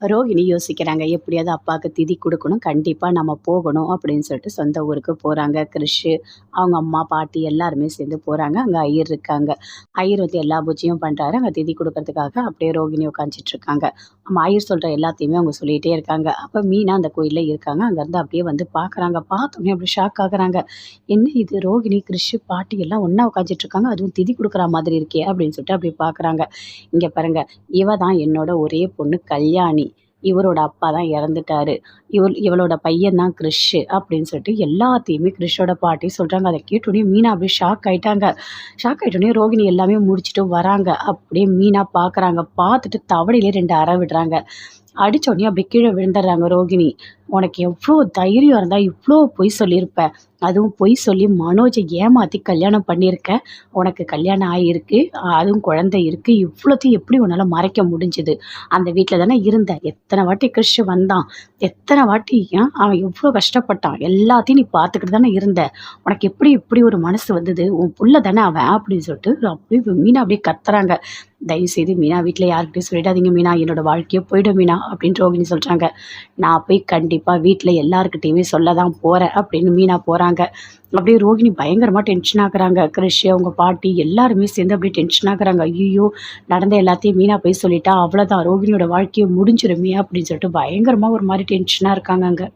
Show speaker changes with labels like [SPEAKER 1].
[SPEAKER 1] ரோகிணி யோசிக்கிறாங்க எப்படியாவது அப்பாவுக்கு திதி கொடுக்கணும் கண்டிப்பாக நம்ம போகணும் அப்படின்னு சொல்லிட்டு சொந்த ஊருக்கு போகிறாங்க கிறிஷு அவங்க அம்மா பாட்டி எல்லாருமே சேர்ந்து போகிறாங்க அங்கே ஐயர் இருக்காங்க. ஐயர் வந்து எல்லா பூஜையும் பண்ணுறாரு அங்கே திதி கொடுக்கறதுக்காக அப்படியே ரோகிணி உட்காந்துட்டு இருக்காங்க. நம்ம ஐயர் சொல்கிற எல்லாத்தையுமே அவங்க சொல்லிகிட்டே இருக்காங்க. அப்போ மீனா அந்த கோயிலில் இருக்காங்க. அங்கேருந்து அப்படியே வந்து பார்க்குறாங்க பார்த்தோன்னே அப்படி ஷாக் ஆகுறாங்க. என்ன இது? ரோகிணி கிறிஷு பாட்டி எல்லாம் ஒன்றா உட்காந்துட்டு இருக்காங்க? அதுவும் திதி கொடுக்குற மாதிரி இருக்கே அப்படின்னு சொல்லிட்டு அப்படி பார்க்குறாங்க இங்கே பாருங்க இவ தான் என்னோட ஒரே பொண்ணு கல்யாணி. இவரோட அப்பா தான் இறந்துட்டாரு. இவள் இவளோட பையன் தான் கிறிஷு அப்படின்னு சொல்லிட்டு எல்லாத்தையுமே கிறிஷோட பாட்டி சொல்கிறாங்க அதை கேட்டோடனே மீனா அப்படியே ஷாக் ஆயிட்டாங்க. ஷாக் ஆயிட்டோடனே ரோகிணி எல்லாமே முடிச்சுட்டு வராங்க. அப்படியே மீனா பார்க்குறாங்க பார்த்துட்டு தவடையிலே ரெண்டு அற விடுறாங்க. அடிச்ச அப்படி கீழே விழுந்துடுறாங்க ரோகிணி. உனக்கு எவ்வளோ தைரியம் இருந்தால் இவ்வளோ பொய் சொல்லியிருப்ப. அதுவும் பொய் சொல்லி மனோஜை ஏமாற்றி கல்யாணம் பண்ணியிருக்க. உனக்கு கல்யாணம் ஆகியிருக்கு அதுவும் குழந்தை இருக்குது இவ்வளோத்தையும் எப்படி உன்னால் மறைக்க முடிஞ்சுது? அந்த வீட்டில் தானே இருந்த. எத்தனை வாட்டி கிறிஷ் வந்தான். எத்தனை வாட்டி அவன் எவ்வளோ கஷ்டப்பட்டான். எல்லாத்தையும் நீ பார்த்துக்கிட்டு தானே இருந்த. உனக்கு எப்படி இப்படி ஒரு மனசு வந்தது? உன் புள்ள தானே அவன் அப்படின்னு சொல்லிட்டு அப்படியே மீனா அப்படியே கத்துறாங்க. தயவுசெய்து மீனா வீட்டில் யாருக்கிட்டையும் சொல்லிடாதீங்க மீனா. என்னோட வாழ்க்கையே போயிடும் மீனா. அப்படின்னு ரோகிணி சொல்கிறாங்க நான் போய் கண்டிப்பாக வீட்டில் எல்லாருக்கிட்டேயுமே சொல்ல தான் போகிறேன் அப்படின்னு மீனா போகிறாங்க அப்படியே ரோகிணி பயங்கரமாக டென்ஷன் ஆகுறாங்க. கிருஷி அவங்க பாட்டி எல்லாருமே சேர்ந்து அப்படியே டென்ஷன் ஆகுறாங்க. ஐயோ நடந்த எல்லாத்தையும் மீனா போய் சொல்லிட்டா அவ்வளோதான் ரோகிணியோட வாழ்க்கையை முடிஞ்சிருமே அப்படின்னு சொல்லிட்டு பயங்கரமாக ஒரு மாதிரி டென்ஷனாக இருக்காங்க அங்கே.